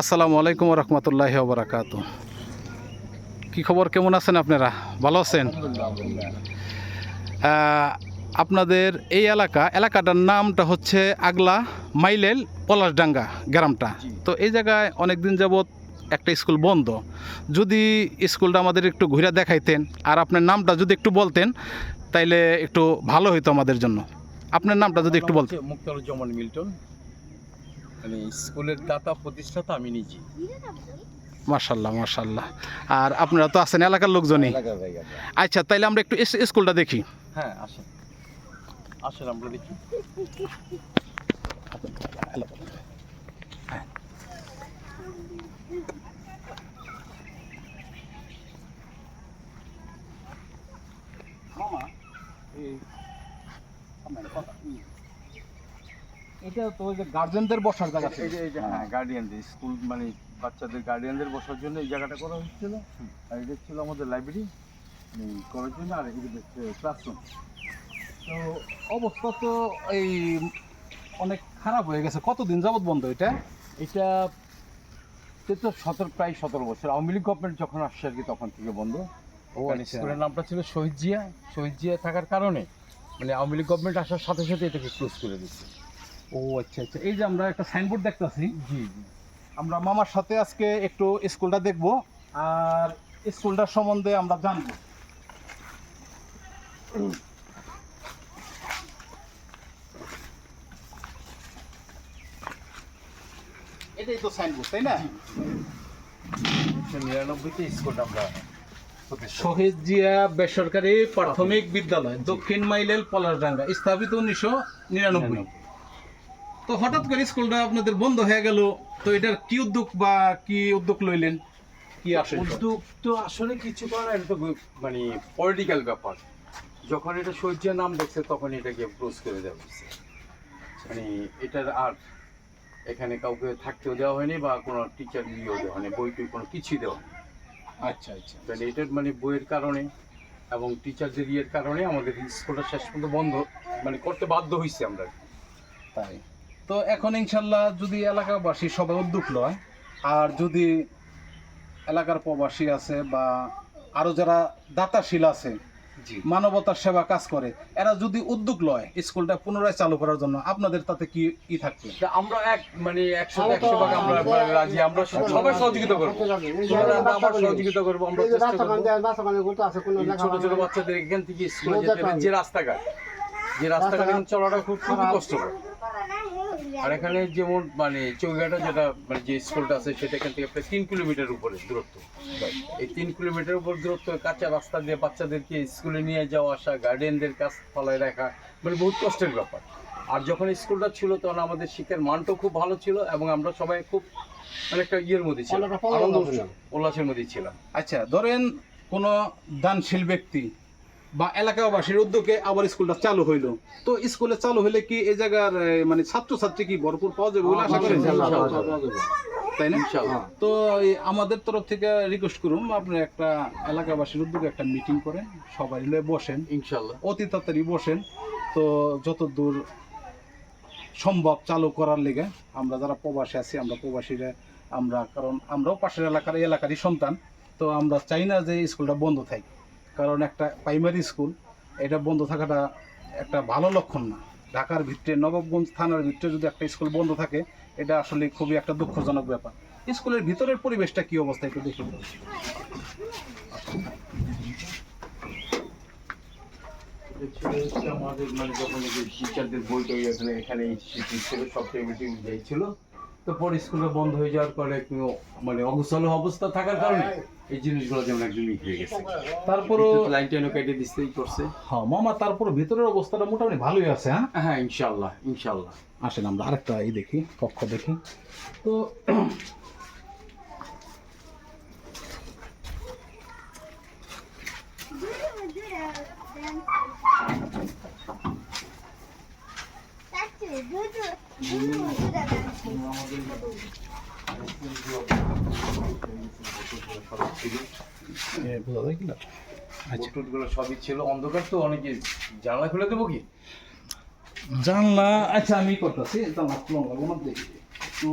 আসসালামু আলাইকুম রহমতুল্লাহ বারাকাত কি খবর? কেমন আছেন আপনারা? ভালো আছেন? আপনাদের এই এলাকা এলাকাটার নামটা হচ্ছে আগলা মাইলেল পলাশডাঙ্গা গ্রামটা। তো এই জায়গায় অনেক দিন যাবৎ একটা স্কুল বন্ধ। যদি স্কুলটা আমাদের একটু ঘুরে দেখাইতেন আর আপনার নামটা যদি একটু বলতেন তাইলে একটু ভালো হইতো আমাদের জন্য। আপনার নামটা যদি একটু বলতেন। মুক্তারুজ্জামান মিল্টন। মানে স্কুলের দাতা প্রতিষ্ঠাতা আমি নিজে। মার্শাল্লাহ মার্শাল্লাহ আর আপনারা তো আছেন এলাকার লোকজনই। আচ্ছা তাইলে আমরা একটু স্কুলটা দেখি। হ্যাঁ আসেন। আসেন আমরা দেখি। এটা তো ওই যে গার্জেনদের বসার জায়গা এই যে এই যে হ্যাঁ গার্ডিয়ানদের স্কুল মানে বাচ্চাদের গার্ডিয়ানদের বসার জন্য এই জায়গাটা করা হচ্ছিল। আর এটা ছিল আমাদের লাইব্রেরি করার জন্য আর এটা ক্লাসরুম তো অবস্থা তো এই অনেক খারাপ হয়ে গেছে। কতদিন যাবৎ বন্ধ এটা? এটা তো সতেরো প্রায় সতেরো বছর। আওয়ামী লীগ গভর্নমেন্ট যখন আসছে আর কি তখন থেকে বন্ধ। স্কুলের নামটা ছিল শহীদ জিয়া। শহীদ জিয়া থাকার কারণে মানে আওয়ামী লীগ গভর্নমেন্ট আসার সাথে সাথে এটাকে ক্লোজ করে দিচ্ছে। ও আচ্ছা আচ্ছা। এই যে আমরা একটা সাইনবোর্ড দেখতাছি। জি জি। আমরা মামার সাথে আজকে একটু স্কুলটা দেখব আর স্কুলটার সম্বন্ধে আমরা জানব। এটাই তো সাইনবোর্ড তাই না? নিরানব্বইতে স্কুলটা আমরা শহীদ জিয়া বেসরকারি প্রাথমিক বিদ্যালয় দক্ষিণ মাইলেল পলাশডাঙ্গা স্থাপিত উনিশশো নিরানব্বই। তো হঠাৎ করে স্কুলটা আপনাদের বন্ধ হয়ে গেল তো এটার কি উদ্যোগ বা কি উদ্যোগ লইলেন? কি আসলে উদ্যোগ তো আসলে কিছু করার এটা তো মানে পলিটিক্যাল ব্যাপার। যখন এটা জিয়া নাম দেখছে তখন এটাকে ক্লোজ করে দেওয়া হয়েছে মানে এটার আর এখানে কাউকে থাকতেও দেওয়া হয়নি বা কোনো টিচার ইয়েও দেওয়া হয়নি বই টই কোনো কিছুই দেওয়া হয়নি। আচ্ছা আচ্ছা। মানে এটার মানে বইয়ের কারণে এবং টিচারদের ইয়ের কারণে আমাদের স্কুলটা শেষ পর্যন্ত বন্ধ মানে করতে বাধ্য হয়েছে আমরা। তাই। তো এখন ইনশাল্লাহ যদি এলাকাবাসী সবাই উদ্যোগ লয় আর যদি এলাকার প্রবাসী আছে বা আরও যারা দাতাশীল আছে মানবতার সেবা কাজ করে এরা যদি উদ্যোগ লয় স্কুলটা পুনরায় চালু করার জন্য আপনাদের তাতে কি কি থাকবে? আমরা এক মানে একশো একশো ভাগ আমরা রাজি আমরা সবাই সহযোগিতা করব। আমরা সহযোগিতা করব আমরা ছোট ছোট বাচ্চাদের এখান থেকে স্কুলে যেতে যে রাস্তাঘাট যে রাস্তাঘাট চলাটা খুব খুবই কষ্টকর। আর এখানে যেমন মানে চৌঘাটা যেটা মানে যে স্কুলটা আছে সেটা এখান থেকে প্রায় তিন কিলোমিটার উপরে দূরত্ব। এই তিন কিলোমিটার উপর দূরত্ব কাঁচা রাস্তা দিয়ে বাচ্চাদেরকে স্কুলে নিয়ে যাওয়া আসা গার্ডিয়ানদের কাছ ফলায় রাখা মানে বহুত কষ্টের ব্যাপার। আর যখন স্কুলটা ছিল তখন আমাদের শিক্ষার মানটাও খুব ভালো ছিল এবং আমরা সবাই খুব মানে একটা ইয়ের মধ্যে ছিলাম আনন্দ উল্লাসের মধ্যে ছিলাম। আচ্ছা ধরেন কোনো দানশীল ব্যক্তি বা এলাকাবাসীর উদ্যোগে আবার স্কুলটা চালু হইল। তো স্কুলে চালু হলে কি এই জায়গার মানে ছাত্রছাত্রী কি ভরপুর পাওয়া যাবে বলে আশা করেন? তাই না? তো আমাদের তরফ থেকে রিকোয়েস্ট করুন আপনি একটা এলাকাবাসীর উদ্যোগে একটা মিটিং করেন সবাই মিলে বসেন। ইনশাল্লাহ। অতি তাড়াতাড়ি বসেন। তো যত দূর সম্ভব চালু করার লেগে আমরা যারা প্রবাসী আছি আমরা প্রবাসীরা আমরা কারণ আমরাও পাশের এলাকার এলাকারই সন্তান। তো আমরা চাই না যে স্কুলটা বন্ধ থাকে। কারণ একটা প্রাইমারি স্কুল এটা বন্ধ থাকাটা একটা ভালো লক্ষণ না। ঢাকার ভিতরে, নবাবগঞ্জ থানার ভিতরে যদি একটা স্কুল বন্ধ থাকে, এটা আসলে খুবই একটা দুঃখজনক ব্যাপার। স্কুলের ভিতরের পরিবেশটা কি অবস্থা একটু দেখি। আমাদের মানে যখন টিচারদের বই টই এখানে এখানে সব টেবিল টেবিল তো পরে স্কুলে বন্ধ হয়ে যাওয়ার পরে মানে অগোছালো অবস্থা থাকার কারণে এই জিনিসগুলো যেমন একদম মিটিয়ে হয়ে গেছে। তারপরও লাইন টাইনও কেটে দিতেই করছে। হ্যাঁ মামা তারপর ভেতরের অবস্থাটা মোটামুটি ভালোই আছে হ্যাঁ? হ্যাঁ ইনশাল্লাহ ইনশাল্লাহ আসেন আমরা আরেকটা এই দেখি কক্ষ দেখি। তো এ, বোঝা যায় কি না আচ্ছা গুলো সবই ছিল। অন্ধকার তো অনেকে জানলা খুলে দেবো কি? জানলা আচ্ছা আমি করতেছি। জানলা না দেখি। তো